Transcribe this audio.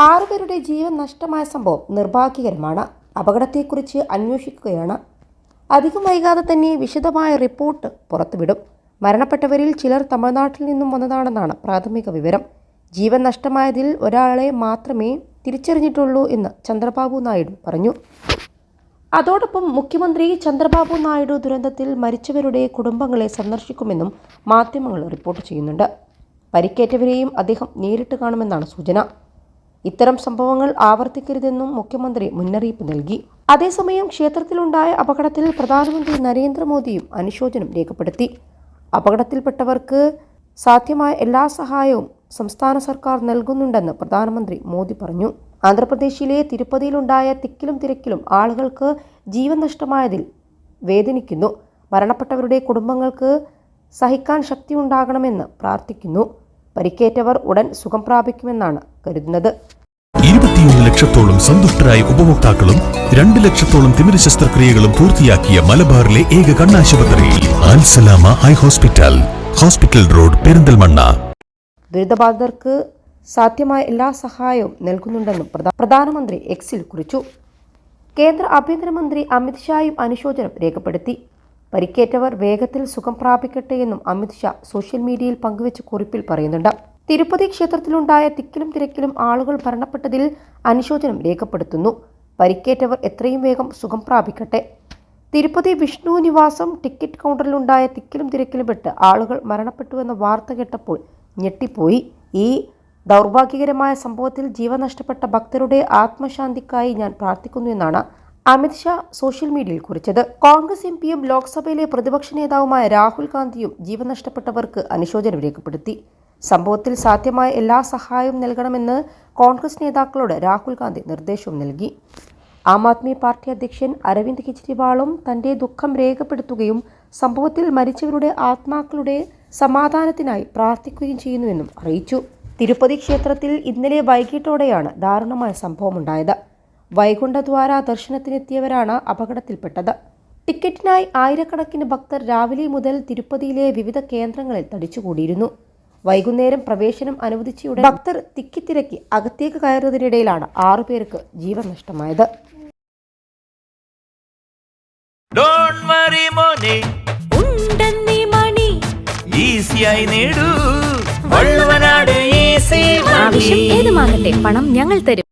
ആറുപേരുടെ ജീവൻ നഷ്ടമായ സംഭവം നിർഭാഗ്യകരമാണ്. അപകടത്തെക്കുറിച്ച് അന്വേഷിക്കുകയാണ്. അധികം വൈകാതെ തന്നെ വിശദമായ റിപ്പോർട്ട് പുറത്തുവിടും. മരണപ്പെട്ടവരിൽ ചിലർ തമിഴ്നാട്ടിൽ നിന്നും വന്നതാണെന്നാണ് പ്രാഥമിക വിവരം. ജീവൻ നഷ്ടമായതിൽ ഒരാളെ മാത്രമേ തിരിച്ചറിഞ്ഞിട്ടുള്ളൂ എന്ന് ചന്ദ്രബാബു നായിഡു പറഞ്ഞു. അതോടൊപ്പം മുഖ്യമന്ത്രി ചന്ദ്രബാബു നായിഡു ദുരന്തത്തിൽ മരിച്ചവരുടെ കുടുംബങ്ങളെ സന്ദർശിക്കുമെന്നും മാധ്യമങ്ങൾ റിപ്പോർട്ട് ചെയ്യുന്നുണ്ട്. പരിക്കേറ്റവരെയും അദ്ദേഹം നേരിട്ട് കാണുമെന്നാണ് സൂചന. ഇത്തരം സംഭവങ്ങൾ ആവർത്തിക്കരുതെന്നും മുഖ്യമന്ത്രി മുന്നറിയിപ്പ് നൽകി. അതേസമയം ക്ഷേത്രത്തിലുണ്ടായ അപകടത്തിൽ പ്രധാനമന്ത്രി നരേന്ദ്രമോദിയും അനുശോചനം രേഖപ്പെടുത്തി. അപകടത്തിൽപ്പെട്ടവർക്ക് സാധ്യമായ എല്ലാ സഹായവും സംസ്ഥാന സർക്കാർ നൽകുന്നുണ്ടെന്ന് പ്രധാനമന്ത്രി മോദി പറഞ്ഞു. ആന്ധ്രാപ്രദേശിലെ തിരുപ്പതിയിലുണ്ടായ തിക്കിലും തിരക്കിലും ആളുകൾക്ക് ജീവൻ നഷ്ടമായതിൽ വേദനിക്കുന്നു. മരണപ്പെട്ടവരുടെ കുടുംബങ്ങൾക്ക് സഹിക്കാൻ ശക്തിയുണ്ടാകണമെന്ന് പ്രാർത്ഥിക്കുന്നു. പരിക്കേറ്റവർ ഉടൻ സുഖം പ്രാപിക്കുമെന്നാണ് കരുതുന്നത്. ഇരുപത്തിയൊന്ന് ലക്ഷത്തോളം സന്തുഷ്ടരായ ഉപഭോക്താക്കളും രണ്ട് ലക്ഷത്തോളം തിമിര ശസ്ത്രക്രിയകളും പൂർത്തിയാക്കിയ മലബാറിലെ ഏക കണ്ണാശുപത്രി Al Salama eye hospital hospital road Perinthalmanna. ദുരിതബാധിതർക്ക് സാധ്യമായ എല്ലാ സഹായവും നൽകുന്നുണ്ടെന്നും പ്രധാനമന്ത്രി എക്സിൽ കുറിച്ചു. കേന്ദ്ര ആഭ്യന്തരമന്ത്രി അമിത്ഷായും അനുശോചനം രേഖപ്പെടുത്തി. പരിക്കേറ്റവർ വേഗത്തിൽ സുഖം പ്രാപിക്കട്ടെ എന്നും അമിത്ഷാ സോഷ്യൽ മീഡിയയിൽ പങ്കുവച്ച കുറിപ്പിൽ പറയുന്നുണ്ട്. തിരുപ്പതി ക്ഷേത്രത്തിലുണ്ടായ തിക്കിലും തിരക്കിലും ആളുകൾ ഭരണപ്പെട്ടതിൽ അനുശോചനം രേഖപ്പെടുത്തുന്നു. പരിക്കേറ്റവർ എത്രയും വേഗം സുഖം പ്രാപിക്കട്ടെ. തിരുപ്പതി വിഷ്ണു നിവാസം ടിക്കറ്റ് കൗണ്ടറിലുണ്ടായ തിക്കിലും തിരക്കിലും പെട്ട് ആളുകൾ മരണപ്പെട്ടുവെന്ന വാർത്ത കേട്ടപ്പോൾ ഞെട്ടിപ്പോയി. ഈ ദൗർഭാഗ്യകരമായ സംഭവത്തിൽ ജീവൻ നഷ്ടപ്പെട്ട ഭക്തരുടെ ആത്മശാന്തിക്കായി ഞാൻ പ്രാർത്ഥിക്കുന്നു എന്നാണ് അമിത്ഷാ സോഷ്യൽ മീഡിയയിൽ കുറിച്ചത്. കോൺഗ്രസ് എം പിയും ലോക്സഭയിലെ പ്രതിപക്ഷ നേതാവുമായ രാഹുൽ ഗാന്ധിയും ജീവൻ നഷ്ടപ്പെട്ടവർക്ക് അനുശോചനം രേഖപ്പെടുത്തി. സംഭവത്തിൽ സാധ്യമായ എല്ലാ സഹായവും നൽകണമെന്ന് കോൺഗ്രസ് നേതാക്കളോട് രാഹുൽ ഗാന്ധി നിർദ്ദേശവും നൽകി. ആം ആദ്മി പാർട്ടി അധ്യക്ഷൻ അരവിന്ദ് കെജ്രിവാളും തന്റെ ദുഃഖം രേഖപ്പെടുത്തുകയും സംഭവത്തിൽ മരിച്ചവരുടെ ആത്മാക്കളുടെ സമാധാനത്തിനായി പ്രാർത്ഥിക്കുകയും ചെയ്യുന്നുവെന്നും അറിയിച്ചു. തിരുപ്പതി ക്ഷേത്രത്തിൽ ഇന്നലെ വൈകിട്ടോടെയാണ് ദാരുണമായ സംഭവമുണ്ടായത്. വൈകുണ്ഠദ്വാര ദർശനത്തിനെത്തിയവരാണ് അപകടത്തിൽപ്പെട്ടത്. ടിക്കറ്റിനായി ആയിരക്കണക്കിന് ഭക്തർ രാവിലെ മുതൽ തിരുപ്പതിയിലെ വിവിധ കേന്ദ്രങ്ങളിൽ തടിച്ചുകൂടിയിരുന്നു. വൈകുന്നേരം പ്രവേശനം അനുവദിച്ചയുടൻ ഭക്തർ തിക്കിത്തിരക്കി അകത്തേക്ക് കയറുന്നതിനിടയിലാണ് ആറുപേർക്ക് ജീവൻ നഷ്ടമായത്. ഡോണ്ട് വറി മോനെ. ഉണ്ടെന്നീ മണി. ഈസിയായി നേടൂ. വള്ളുവനാട് ഈസി ആവശ്യം ഏതുമാകട്ടെ പണം ഞങ്ങൾ തരും.